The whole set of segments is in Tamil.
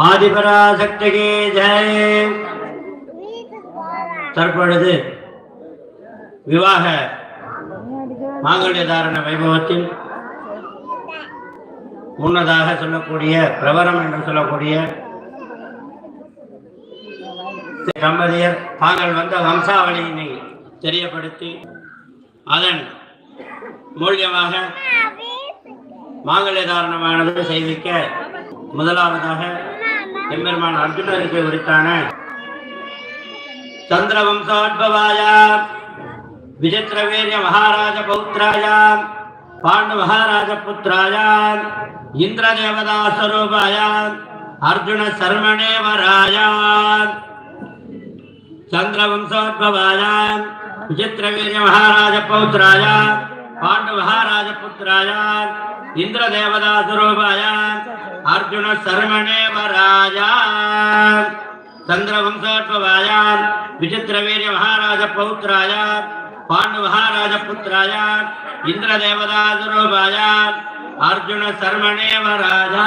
ஆதிபராசக்திகே ஜெய தற்பொழுது விவாக மாங்கல்ய தாரண வைபவத்தில் முன்னதாக சொல்லக்கூடிய பிரபரம் என்று சொல்லக்கூடிய தம்பதியர் தாங்கள் வந்த வம்சாவளியினை தெரியப்படுத்தி அதன் மூலியமாக மாங்கல்ய தாரணமானது செய்விக்க முதலாவதாக எம்பெருமான் அர்ஜுனருக்கு உரித்தான? சந்திரவம்சோத்பவாய விஜித்ரவீரிய மகாராஜ பௌத்ராய பாண்டு மகாராஜ புத்திராய இந்திரதேவதா ஸ்வரூபாய அர்ஜுன சர்மணேவராய. சந்திரவம்சோத்பவாய விஜித்ரவீரிய மகாராஜ பௌத்ராய పాండవహారాజపుత్రాయ ఇంద్రదేవదాస్వరూపాయ అర్జున శర్మణేవ రాజా చంద్రవంశోద్భవాయ విచిత్రవీర్య మహారాజ పౌత్రాయ పాండవహారాజపుత్రాయ ఇంద్రదేవదాస్వరూపాయ అర్జున శర్మణేవ రాజా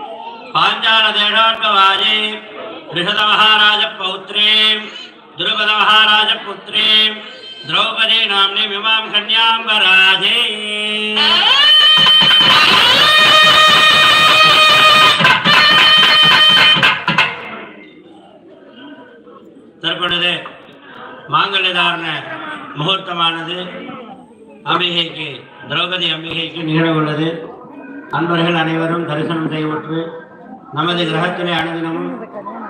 देशोत्पवाजे ऋषद महाराज पौत्रे द्रुपद महाराज पुत्रे द्रौपदी नाम्नी विमां कन्याम्बराजे தற்பொழுது மாங்கல்யதாரண முகூர்த்தமானது அம்பிகைக்கு திரௌபதி அம்பிகைக்கு நிகழ உள்ளது அன்பர்கள் அனைவரும் தரிசனம் செய்வற்று நமது கிரகத்திலே அனுதினமும்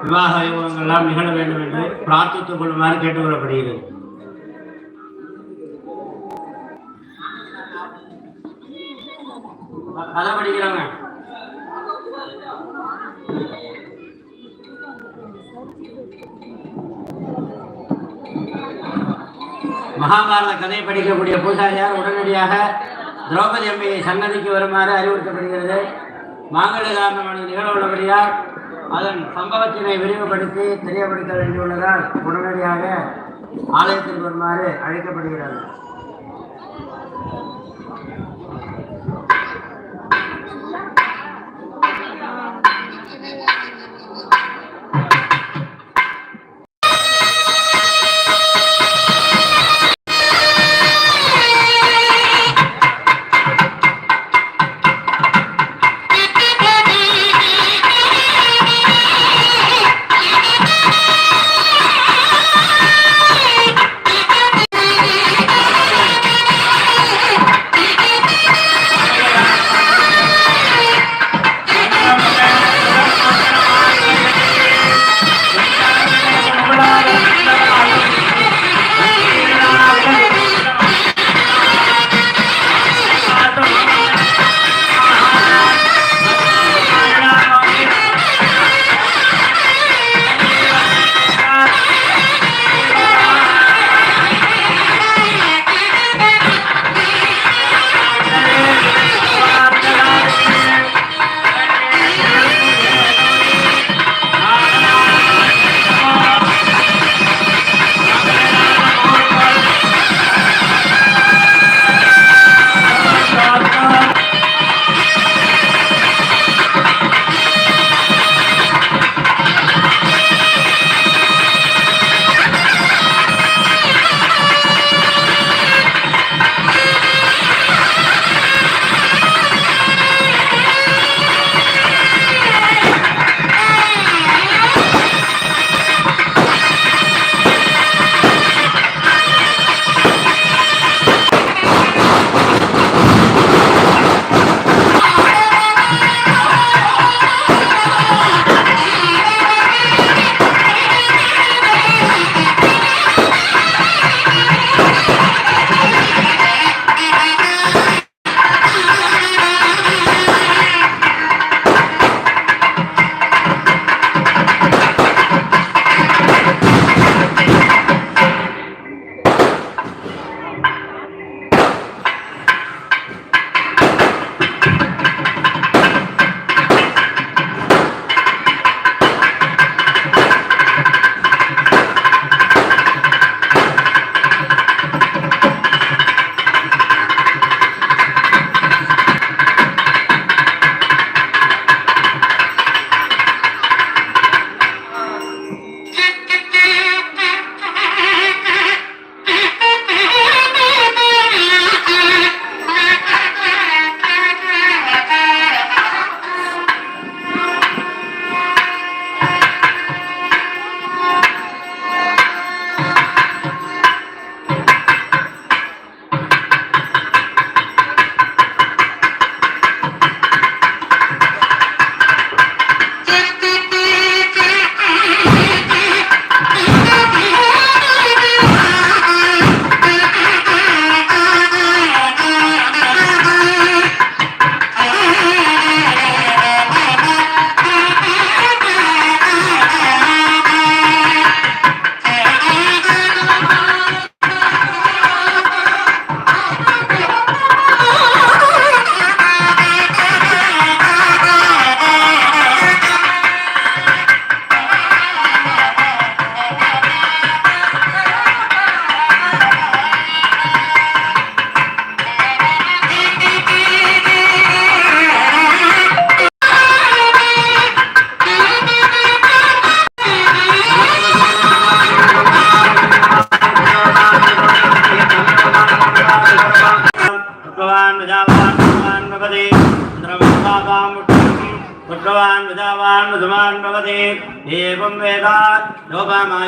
விவாக வைபவங்கள் எல்லாம் நிகழ வேண்டும் என்று பிரார்த்தித்துக் கொள்ளுமாறு கேட்டுக்கொள்ளப்படுகிறது. கதை படிக்கிறாங்க மகாபாரத கதை படிக்கக்கூடிய பூசாரியார் உடனடியாக திரௌபதி அம்மையை சன்னதிக்கு வருமாறு அறிவுறுத்தப்படுகிறது. மாங்கல்யதாரணமான நிகழ்வுள்ளபடியால் அதன் சம்பவத்தினை விரிவுபடுத்தி தெரியப்படுத்த வேண்டியுள்ளதால் உடனடியாக ஆலயத்தில் வருமாறு அழைக்கப்படுகிறது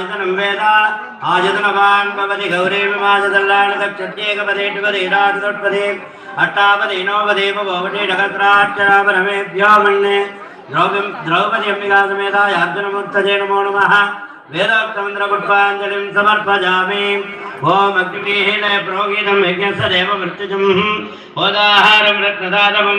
लोपामायतनं वेद आयतनवान् भवति गौरीविमाजदल्लाणदक्षत्येकपदे टुपदे राजदोट्पदे अट्टापदे नवपदे भवोपदे नगत्राक्षरापरमेभ्यो मन्ये द्रौपदीं द्रौपदी अम्बिकासमेताय अर्जुनमुत्तजे नमो नमः वेदोक्तमन्त्रपुष्पाञ्जलिं समर्पयामि ॐ अग्निमीहेन प्रोगीतं यज्ञस्य देवमृत्युजं होदाहारं रत्नदातमं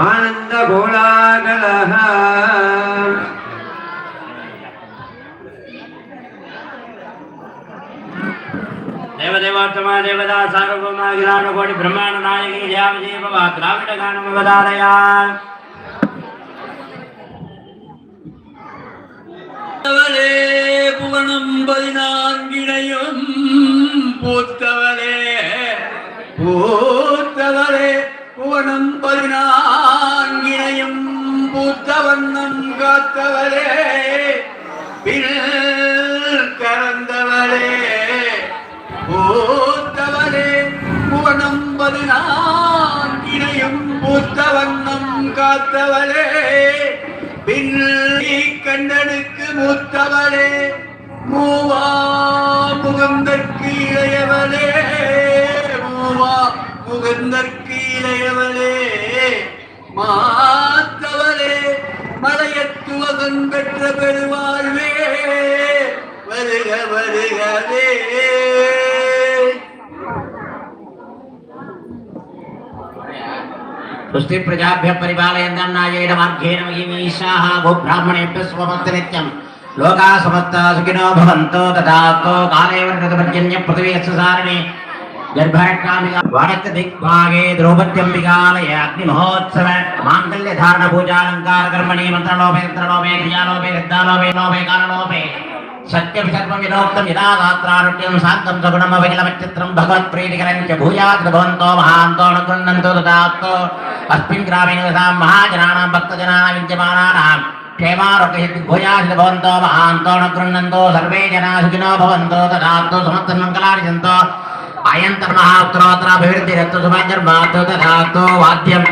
ఆనంద గోళాగల దేవదేవాత్మా దేవదా సార్వభౌమాగిరాను కోటి బ్రహ్మాండ నాయకి యావజీవ ద్రావిడ గానమవదారయా புகழும் பதினான்கினையும் போத்தவர் வண்ணம் காத்தவளே பின் கறந்தவளே பூத்தவளே புவனம் பூத்த வண்ணம் காத்தவரே பின்னி கண்ணனுக்கு மூத்தவரே மூவா முகந்தற்கு இளையவளே மூவா முகந்தற்கு இளையவளே மாத்தவளே. மலையத்துவகம் பெற்ற பெருவாழ்வே வருக வருகவே పుష్టి ప్రజాభ్య పరిపాలయందన్నాయేన మార్గేణ మహిమీషాః గోబ్రాహ్మణేభ్య స్వమస్త నిత్యం లోకా సమస్త సుఖినో భవంతో తథాతో కాలేవ ఋతుపర్జన్య పృథివీ సారిణి గర్భరక్షామిగా వరక్త దిగ్భాగే ద్రౌపద్యంబికాలయ అగ్ని మహోత్సవ మాంగళ్య ధారణ పూజాలంకార కర్మణి మంత్రలోపే యంత్రలోపే క్రియాలోపే శబ్దాలోపే లోపే కాలలోపే సత్యం సర్వ వినోక్తం ఇలా గాత్రారుణ్యం సాంతం సగుణమ వికలమచిత్రం భగవత్ప్రీతికరం చ భూయాత్ భవంతో మహాంతో అనుగృహంతో దాత్తో అస్మిన్ గ్రామే నివసాం మహాజనానాం భక్తజనాన విద్యమానానాం క్షేమారోగ్యభూయాసి మహాంతో అనుగృహంతో సర్వే జనా సుఖినో భవంతో దాత్తో సమస్త మంగళార్జంతో అయంతర్మహా ఉత్తరోత్తరాభివృద్ధి రక్త సుభాంజర్మాతో తథాతో వాద్యం